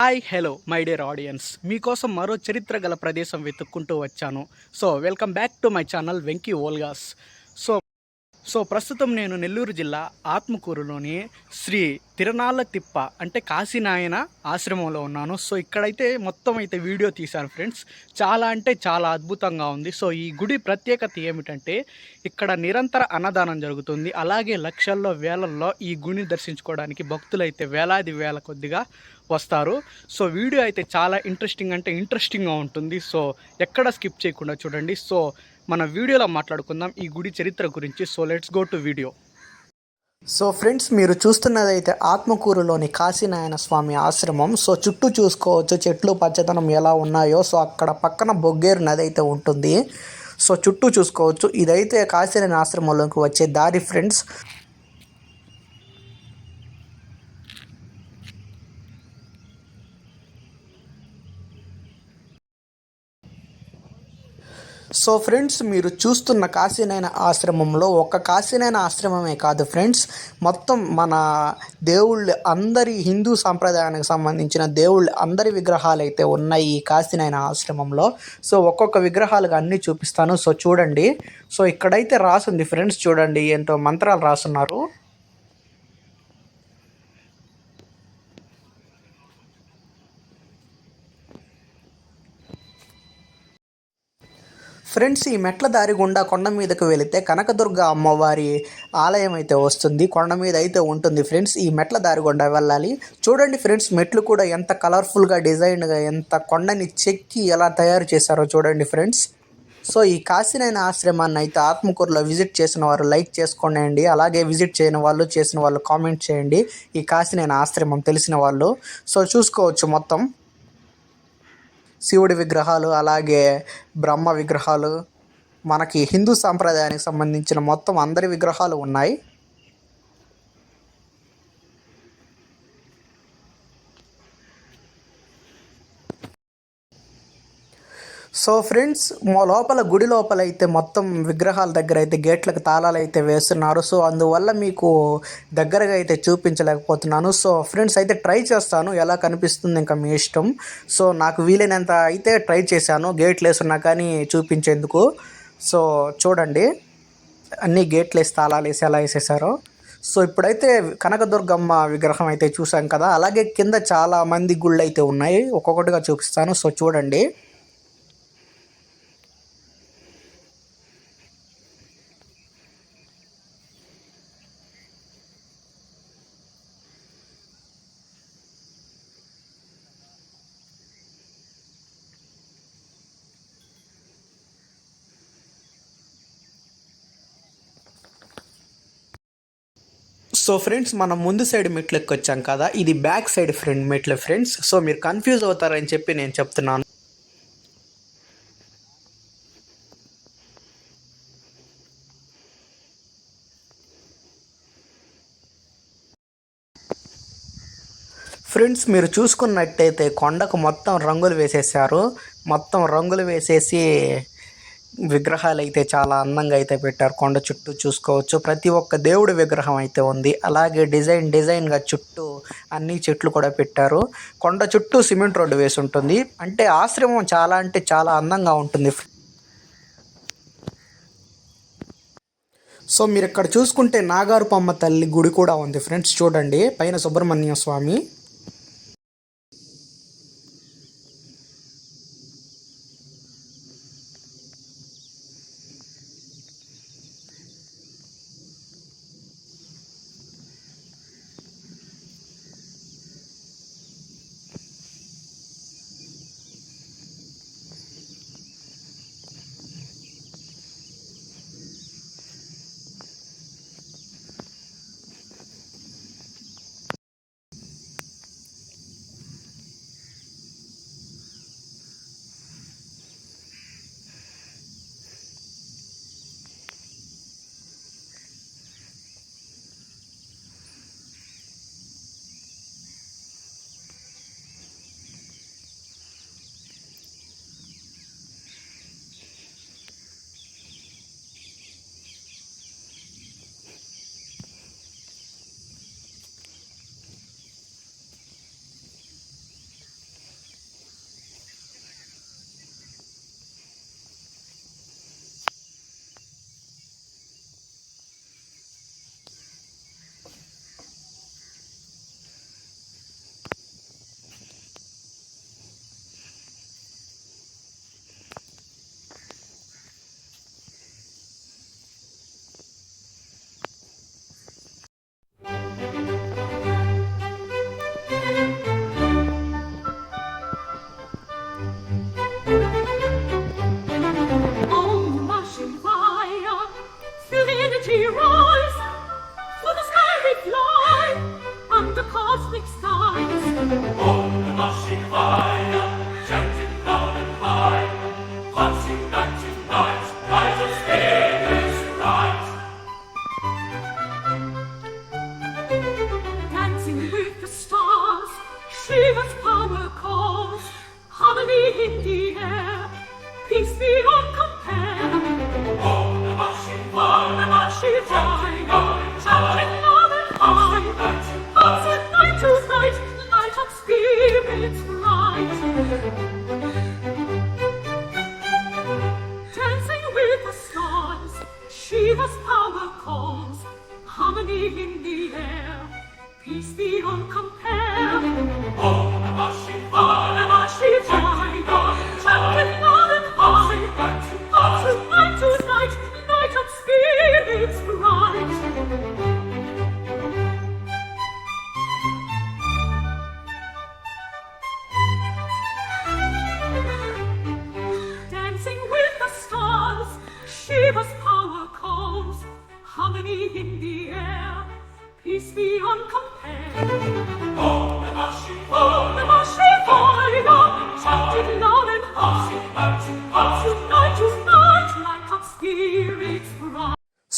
Hi hello my dear audience మీకోసం మరో చరిత్ర గల ప్రదేశం వెతుక్కుంటూ వచ్చాను. So welcome back to my channel Venky vlogs so so ప్రస్తుతం నేను నెల్లూరు జిల్లా ఆత్మకూరులోని శ్రీ తిరణాల తిప్ప అంటే కాశీనాయన ఆశ్రమంలో ఉన్నాను. సో ఇక్కడైతే మొత్తం అయితే వీడియో తీశాను ఫ్రెండ్స్. చాలా అంటే చాలా అద్భుతంగా ఉంది. సో ఈ గుడి ప్రత్యేకత ఏమిటంటే ఇక్కడ నిరంతర అన్నదానం జరుగుతుంది. అలాగే లక్షల్లో వేలల్లో ఈ గుడిని దర్శించుకోవడానికి భక్తులైతే వేలాది వేల కొద్దిగా వస్తారు. సో వీడియో అయితే చాలా ఇంట్రెస్టింగ్ అంటే ఇంట్రెస్టింగ్గా ఉంటుంది. సో ఎక్కడ స్కిప్ చేయకుండా చూడండి. సో మన వీడియోలో మాట్లాడుకుందాం ఈ గుడి చరిత్ర గురించి. So let's go to video so friends మీరు చూస్తున్నదైతే ఆత్మకూరులోని కాశీనారాయణ స్వామి ఆశ్రమం. సో చుట్టూ చూసుకోవచ్చు చెట్లు పచ్చదనం ఎలా ఉన్నాయో. సో అక్కడ పక్కన బొగ్గేరు నది అయితే ఉంటుంది. సో చుట్టూ చూసుకోవచ్చు. ఇదైతే కాశీనారాయణ ఆశ్రమంలోకి వచ్చే దారి ఫ్రెండ్స్ సో ఫ్రెండ్స్ మీరు చూస్తున్న కాశీనైన ఆశ్రమంలో ఒక కాశీనైన ఆశ్రమమే కాదు ఫ్రెండ్స్ మొత్తం మన దేవుళ్ళు అందరి హిందూ సాంప్రదాయానికి సంబంధించిన దేవుళ్ళు అందరి విగ్రహాలు అయితే ఉన్నాయి ఈ కాశీనైన ఆశ్రమంలో. సో ఒక్కొక్క విగ్రహాలుగా అన్నీ చూపిస్తాను. సో చూడండి. సో ఇక్కడైతే రాసుంది ఫ్రెండ్స్ చూడండి ఏంటో మంత్రాలు రాసున్నారు. ఫ్రెండ్స్ ఈ మెట్ల దారి గుండా కొండ మీదకు వెళితే కనకదుర్గ అమ్మవారి ఆలయం అయితే వస్తుంది. కొండ మీద అయితే ఉంటుంది ఫ్రెండ్స్ ఈ మెట్ల దారి గుండా వెళ్ళాలి. చూడండి ఫ్రెండ్స్ మెట్లు కూడా ఎంత కలర్ఫుల్గా డిజైన్గా ఎంత కొండని చెక్కి ఎలా తయారు చేశారో చూడండి ఫ్రెండ్స్. సో ఈ కాశీనైన ఆశ్రమాన్ని అయితే ఆత్మకూరులో విజిట్ చేసిన వారు లైక్ చేసుకోండి. అలాగే విజిట్ చేయని వాళ్ళు చేసిన వాళ్ళు కామెంట్ చేయండి. ఈ కాశీనైన ఆశ్రమం తెలిసిన వాళ్ళు. సో చూసుకోవచ్చు మొత్తం. శివుడి విగ్రహాలు అలాగే బ్రహ్మ విగ్రహాలు మనకి హిందూ సాంప్రదాయానికి సంబంధించిన మొత్తం అందరి విగ్రహాలు ఉన్నాయి. సో ఫ్రెండ్స్ మా లోపల గుడి లోపల అయితే మొత్తం విగ్రహాల దగ్గర అయితే గేట్లకు తాళాలు అయితే వేస్తున్నారు. సో అందువల్ల మీకు దగ్గరగా అయితే చూపించలేకపోతున్నాను. సో ఫ్రెండ్స్ అయితే ట్రై చేస్తాను. ఎలా కనిపిస్తుంది ఇంకా మీ ఇష్టం. సో నాకు వీలైనంత అయితే ట్రై చేశాను. గేట్లు వేస్తున్నా కానీ చూపించేందుకు. సో చూడండి అన్ని గేట్లు వేసి తాళాలు వేసి ఎలా వేసేసారో. సో ఇప్పుడైతే కనకదుర్గమ్మ విగ్రహం అయితే చూసాం కదా. అలాగే కింద చాలా మంది గుళ్ళు అయితే ఉన్నాయి. ఒక్కొక్కటిగా చూపిస్తాను. సో చూడండి. సో ఫ్రెండ్స్ మనం ముందు సైడ్ మెట్లు వచ్చాం కదా. ఇది బ్యాక్ సైడ్ ఫ్రంట్ మెట్లు ఫ్రెండ్స్ సో మీరు కన్ఫ్యూజ్ అవుతారని చెప్పి నేను చెప్తున్నాను. ఫ్రెండ్స్ మీరు చూసుకున్నట్టయితే కొండకు మొత్తం రంగులు వేసేసారు మొత్తం రంగులు వేసేసి విగ్రహాలు అయితే చాలా అందంగా అయితే పెట్టారు. కొండ చుట్టూ చూసుకోవచ్చు. ప్రతి ఒక్క దేవుడి విగ్రహం అయితే ఉంది. అలాగే డిజైన్ డిజైన్గా చుట్టూ అన్ని చెట్లు కూడా పెట్టారు. కొండ చుట్టూ సిమెంట్ రోడ్డు వేసి ఉంటుంది. అంటే ఆశ్రమం చాలా అంటే చాలా అందంగా ఉంటుంది. సో మీరు ఇక్కడ చూసుకుంటే నాగారుపమ్మ తల్లి గుడి కూడా ఉంది ఫ్రెండ్స్. చూడండి. పైన సుబ్రహ్మణ్య స్వామి.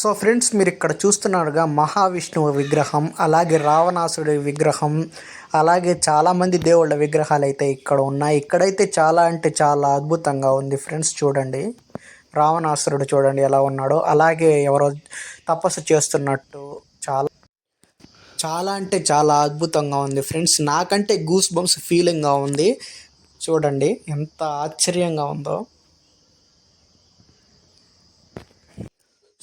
సో ఫ్రెండ్స్ మీరు ఇక్కడ చూస్తున్నారుగా మహావిష్ణువు విగ్రహం అలాగే రావణాసుడి విగ్రహం అలాగే చాలామంది దేవుళ్ళ విగ్రహాలు అయితే ఇక్కడ ఉన్నాయి. ఇక్కడైతే చాలా అంటే చాలా అద్భుతంగా ఉంది ఫ్రెండ్స్ చూడండి. రావణాసురుడు చూడండి ఎలా ఉన్నాడో అలాగే ఎవరో తపస్సు చేస్తున్నట్టు చాలా చాలా అంటే చాలా అద్భుతంగా ఉంది ఫ్రెండ్స్. నాకంటే గూస్ బంప్స్ ఫీలింగ్గా ఉంది. చూడండి ఎంత ఆశ్చర్యంగా ఉందో.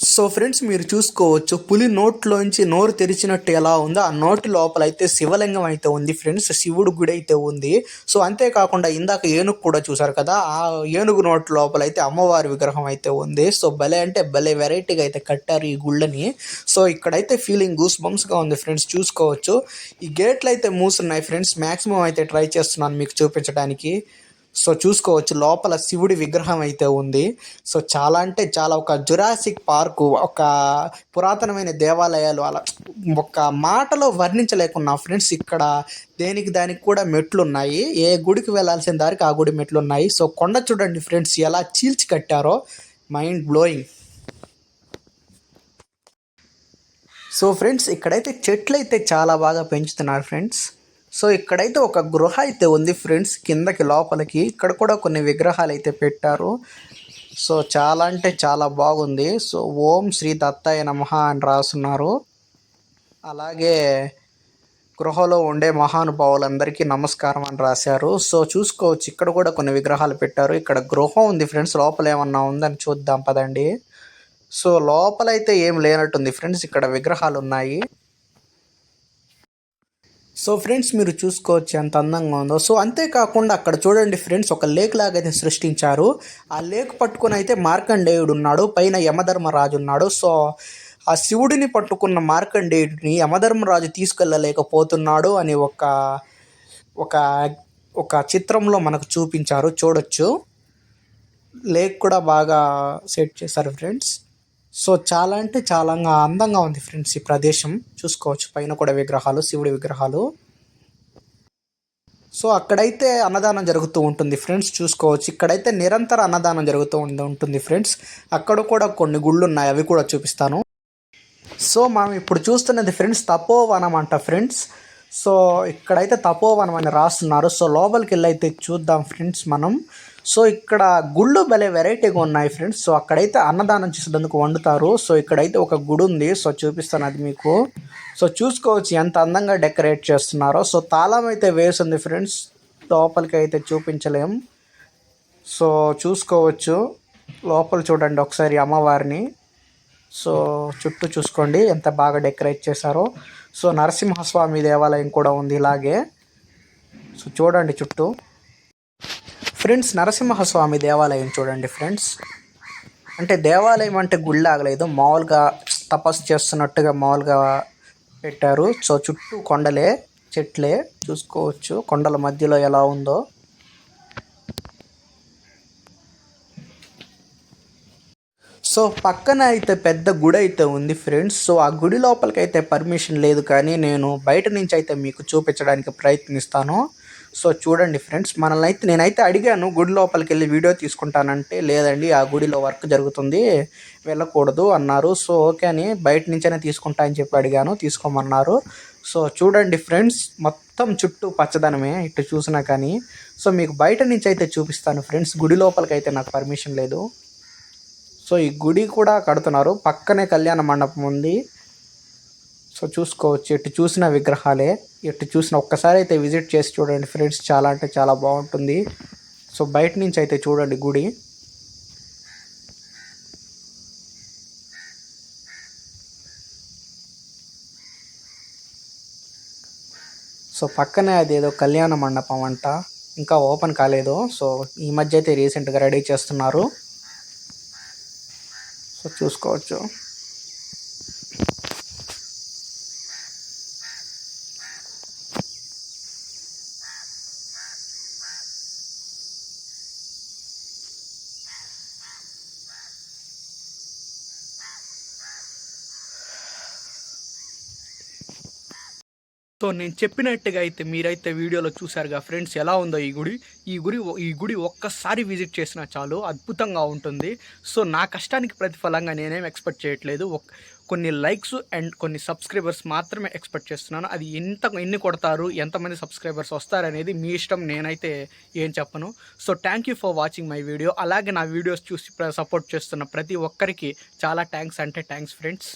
సో ఫ్రెండ్స్ మీరు చూసుకోవచ్చు పులి నోట్లోంచి నోరు తెరిచినట్టు ఎలా ఉందో ఆ నోటి లోపల అయితే శివలింగం అయితే ఉంది ఫ్రెండ్స్ శివుడు గుడి అయితే ఉంది. సో అంతేకాకుండా ఇందాక ఏనుగు కూడా చూసారు కదా ఆ ఏనుగు నోటి లోపల అయితే అమ్మవారి విగ్రహం అయితే ఉంది. సో భలే అంటే భలే వెరైటీగా అయితే కట్టారు ఈ గుళ్ళని. సో ఇక్కడైతే ఫీలింగ్ గూస్ బంప్స్గా ఉంది ఫ్రెండ్స్ చూసుకోవచ్చు. ఈ గేట్లు అయితే మూసున్నాయి ఫ్రెండ్స్ మ్యాక్సిమం అయితే ట్రై చేస్తున్నాను మీకు చూపించడానికి. సో చూసుకోవచ్చు లోపల శివుడి విగ్రహం అయితే ఉంది. సో చాలా అంటే చాలా ఒక జురాసిక్ పార్కు ఒక పురాతనమైన దేవాలయాలు అలా ఒక మాటలో వర్ణించలేకున్నా ఫ్రెండ్స్ ఇక్కడ దేనికి దానికి కూడా మెట్లు ఉన్నాయి ఏ గుడికి వెళ్ళాల్సిన దారికి ఆ గుడి మెట్లు ఉన్నాయి సో కొండ చూడండి ఫ్రెండ్స్ ఎలా చీల్చి కట్టారో. Mind blowing. సో ఫ్రెండ్స్ ఇక్కడైతే చెట్లు అయితే చాలా బాగా పెంచుతున్నారు ఫ్రెండ్స్. సో ఇక్కడైతే ఒక గృహ అయితే ఉంది ఫ్రెండ్స్. కిందకి లోపలికి ఇక్కడ కూడా కొన్ని విగ్రహాలు అయితే పెట్టారు. సో చాలా అంటే చాలా బాగుంది. సో ఓం శ్రీ దత్తాయ నమః అని రాస్తున్నారు అలాగే గృహలో ఉండే మహానుభావులందరికీ నమస్కారం అని రాశారు. సో చూసుకోవచ్చు ఇక్కడ కూడా కొన్ని విగ్రహాలు పెట్టారు. ఇక్కడ గృహం ఉంది ఫ్రెండ్స్ లోపల ఏమన్నా ఉందని చూద్దాం పదండి. సో లోపలైతే ఏం లేనట్టుంది ఫ్రెండ్స్ ఇక్కడ విగ్రహాలు ఉన్నాయి. సో ఫ్రెండ్స్ మీరు చూసుకోవచ్చు ఎంత అందంగా ఉందో. సో అంతేకాకుండా అక్కడ చూడండి ఫ్రెండ్స్ ఒక లేక్ లాగా అయితే సృష్టించారు. ఆ లేక్ పట్టుకొని అయితే మార్కండేయుడు ఉన్నాడు పైన యమధర్మరాజు ఉన్నాడు. సో ఆ శివుడిని పట్టుకున్న మార్కండేయుడిని యమధర్మరాజు తీసుకెళ్ళలేకపోతున్నాడు అని ఒక ఒక ఒక చిత్రంలో మనకు చూపించారు. చూడొచ్చు. లేక్ కూడా బాగా సెట్ చేశారు ఫ్రెండ్స్ సో చాలా అంటే చాలా అందంగా ఉంది ఫ్రెండ్స్ ఈ ప్రదేశం. చూసుకోవచ్చు. పైన కూడా విగ్రహాలు శివుడి విగ్రహాలు. సో అక్కడైతే అన్నదానం జరుగుతూ ఉంటుంది ఫ్రెండ్స్. చూసుకోవచ్చు. ఇక్కడైతే నిరంతర అన్నదానం జరుగుతూ ఉంటుంది ఫ్రెండ్స్. అక్కడ కూడా కొన్ని గుళ్ళు ఉన్నాయి. అవి కూడా చూపిస్తాను. సో మనం ఇప్పుడు చూస్తున్నది ఫ్రెండ్స్ తపోవనం అంట ఫ్రెండ్స్. సో ఇక్కడైతే తపోవనం అని రాస్తున్నారు. సో లోపలికి వెళ్ళి అయితే చూద్దాం ఫ్రెండ్స్ మనం. సో ఇక్కడ గుళ్ళు భలే వెరైటీగా ఉన్నాయి ఫ్రెండ్స్ సో అక్కడైతే అన్నదానం చేసేందుకు వండుతారు. సో ఇక్కడైతే ఒక గుడి ఉంది. సో చూపిస్తాను అది మీకు. సో చూసుకోవచ్చు ఎంత అందంగా డెకరేట్ చేస్తున్నారో. సో తాళం అయితే వేసింది ఫ్రెండ్స్ లోపలికి అయితే చూపించలేం. సో చూసుకోవచ్చు. లోపల చూడండి ఒకసారి అమ్మవారిని. సో చుట్టూ చూసుకోండి ఎంత బాగా డెకరేట్ చేశారో. సో నరసింహస్వామి దేవాలయం కూడా ఉంది ఇలాగే. సో చూడండి చుట్టూ. ఫ్రెండ్స్ నరసింహస్వామి దేవాలయం చూడండి ఫ్రెండ్స్. అంటే దేవాలయం అంటే గుళ్ళాగలేదు మామూలుగా తపస్సు చేస్తున్నట్టుగా మామూలుగా పెట్టారు. సో చుట్టూ కొండలే చెట్లే చూసుకోవచ్చు. కొండల మధ్యలో ఎలా ఉందో. సో పక్కన అయితే పెద్ద గుడి అయితే ఉంది ఫ్రెండ్స్. సో ఆ గుడి లోపలికి అయితే పర్మిషన్ లేదు కానీ నేను బయట నుంచి అయితే మీకు చూపించడానికి ప్రయత్నిస్తాను. సో చూడండి ఫ్రెండ్స్ మనల్ని అయితే నేనైతే అడిగాను గుడి లోపలికి వెళ్ళి వీడియో తీసుకుంటానంటే లేదండి ఆ గుడిలో వర్క్ జరుగుతుంది వెళ్ళకూడదు అన్నారు. సో ఓకే అని బయట నుంచైనా తీసుకుంటా అని చెప్పి అడిగాను తీసుకోమన్నారు. సో చూడండి ఫ్రెండ్స్ మొత్తం చుట్టూ పచ్చదనమే ఇటు చూసినా కానీ. సో మీకు బయట నుంచి అయితే చూపిస్తాను ఫ్రెండ్స్ గుడి లోపలికి అయితే నాకు పర్మిషన్ లేదు. సో ఈ గుడి కూడా కడుతున్నారు పక్కనే కళ్యాణ మండపం ఉంది. సో చూసుకోవచ్చు ఎటు చూసిన విగ్రహాలే ఎటు చూసిన ఒక్కసారి అయితే విజిట్ చేసి చూడండి ఫ్రెండ్స్ చాలా అంటే చాలా బాగుంటుంది. సో బయట నుంచి అయితే చూడండి గుడి. సో పక్కనే అది ఏదో కళ్యాణ మండపం అంట ఇంకా ఓపెన్ కాలేదు. సో ఈ మధ్య అయితే రీసెంట్గా రెడీ చేస్తున్నారు. సో చూసుకోవచ్చు. సో నేను చెప్పినట్టుగా అయితే మీరైతే వీడియోలో చూసారుగా ఫ్రెండ్స్ ఎలా ఉందో ఈ గుడి. ఈ గుడి ఈ గుడి ఒక్కసారి విజిట్ చేసినా చాలు అద్భుతంగా ఉంటుంది. సో నా కష్టానికి ప్రతిఫలంగా నేనేం ఎక్స్పెక్ట్ చేయట్లేదు. కొన్ని లైక్స్ అండ్ కొన్ని సబ్స్క్రైబర్స్ మాత్రమే ఎక్స్పెక్ట్ చేస్తున్నాను. అది ఎంత ఎన్ని కొడతారు ఎంతమంది సబ్స్క్రైబర్స్ వస్తారనేది మీ ఇష్టం నేనైతే ఏం చెప్పను. So thank you for watching my video అలాగే నా వీడియోస్ చూసి సపోర్ట్ చేస్తున్న ప్రతి ఒక్కరికి చాలా థ్యాంక్స్ అంటే థ్యాంక్స్ ఫ్రెండ్స్